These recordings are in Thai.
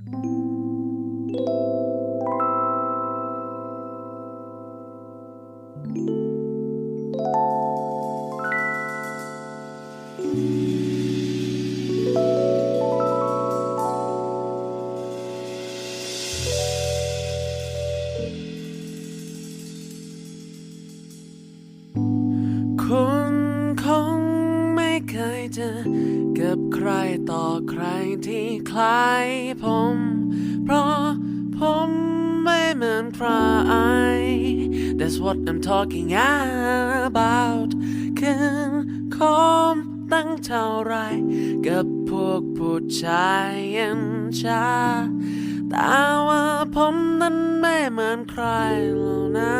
คุณคงไม่เคยเจอกับ ใครต่อใครที่คล้ายผม เพราะผมไม่เหมือนใคร That's what I'm talking about คืนคมตั้งเท่าไร กับพวกผู้ชายยังชาแต่ว่าผมนั้นไม่เหมือนใครหรอกนะ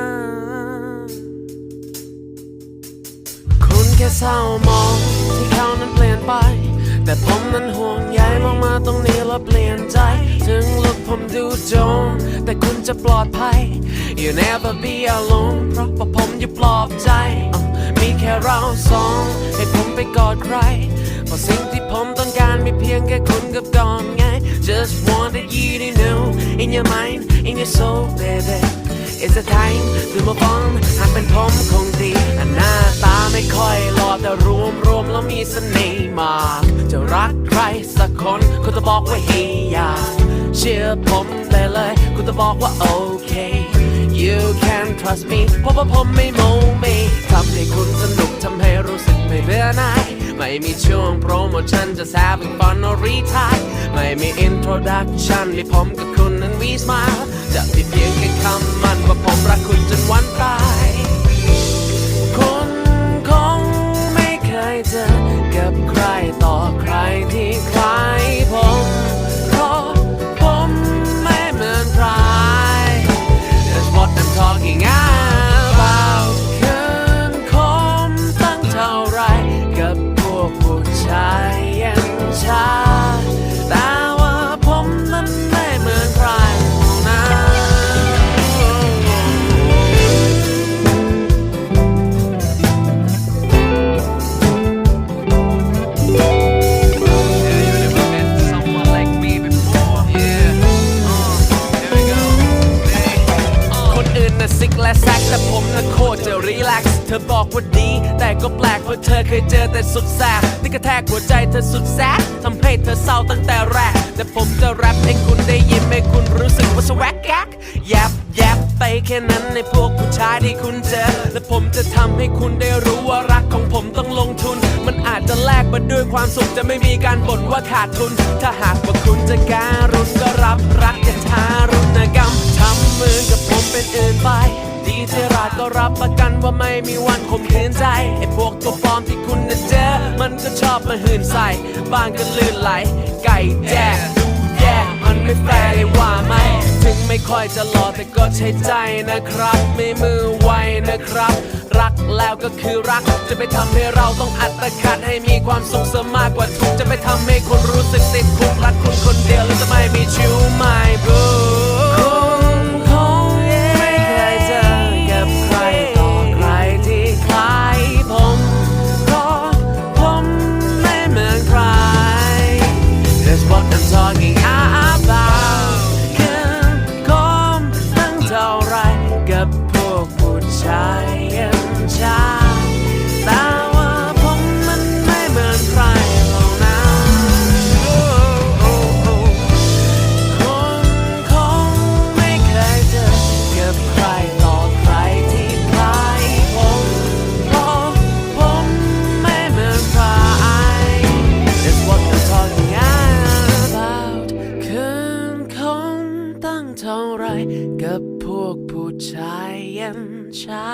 คุณแค่เศร้ามองที่เขานั้นเปลี่ยนไป แต่ผมนั้นห่วงใยมองมาตรงนี้แล้วเปลี่ยนใจ ถึงลุกผมดูโจมแต่คุณจะปลอดภัย You never be alone เพราะว่าผมอยู่ปลอบใจ มีแค่เราสอง ให้ผมไปกอดใครเพราะสิ่งที่ผมต้องการมีเพียงแค่คุณกับกอนไง Just wanted you to know in your mind in your soul baby It's a time to move on หากเป็นผมคงดีหน้าตาไม่ค่อยหล่อแต่รวมรวมแล้วมีเสน่ห์มาก จะรักใครสักคนคุณจะบอกว่าเฮียเชื่อผมได้เลยคุณจะบอกว่าโอเค You can trust me เพราะว่าผมไม่โมเมทำให้คุณสนุกทำให้รู้สึกไม่เบื่อหน่ายไม่มีช่วงโปรโมชั่นจะแซบเป็นฟอนอรีทายไม่มี introduction มีผมกับคุณนั้นวีสมาจะที่เพียงแค่คำ กแต่ผมน่ะโคตรจะรีแลกซ์เธอบอกว่าดี แต่ก็แปลกเพราะเธอเคยเจอแต่สุดแสบนี่กระแทกหัวใจเธอสุดแซดทำให้เธอเศร้าตั้งแต่แรก แต่ผมจะแรปให้คุณได้ยินให้คุณรู้สึกว่าสวักกักแยบแยบไปแค่นั้นในพวกผู้ชายที่คุณเจอ และผมจะทำให้คุณได้รู้ว่ารักของผมต้องลงทุน มันอาจจะแลกมาด้วยความสุขจะไม่มีการบ่นว่าขาดทุน ถ้าหากว่าคุณจะการุณก็รับรักอย่าทารุณกรรมทำมือกับผมเป็นอื่น ก็รับประกันว่าไม่มีวันข่มขืนใจไอ้พวกตัวปลอมที่คุณน่ะเจอ มันก็ชอบมาหื่นใส่บ้างก็ลื่นไหล ไก่แจ้ดูแย่มันไม่แฟร์เลยว่าไหมถึงไม่ค่อยจะหล่อแต่ก็ใช้ใจนะครับ ไม่มือไวนะครับ รักแล้วก็คือรัก จะไปทำให้เราต้องอัตคัดให้มีความสุขเสมากกว่าทุกจะไปทำให้คนรู้สึกติดคุกรักคุณคนเดียวแล้วจะไม่มีชิวไม่บู เย็นชา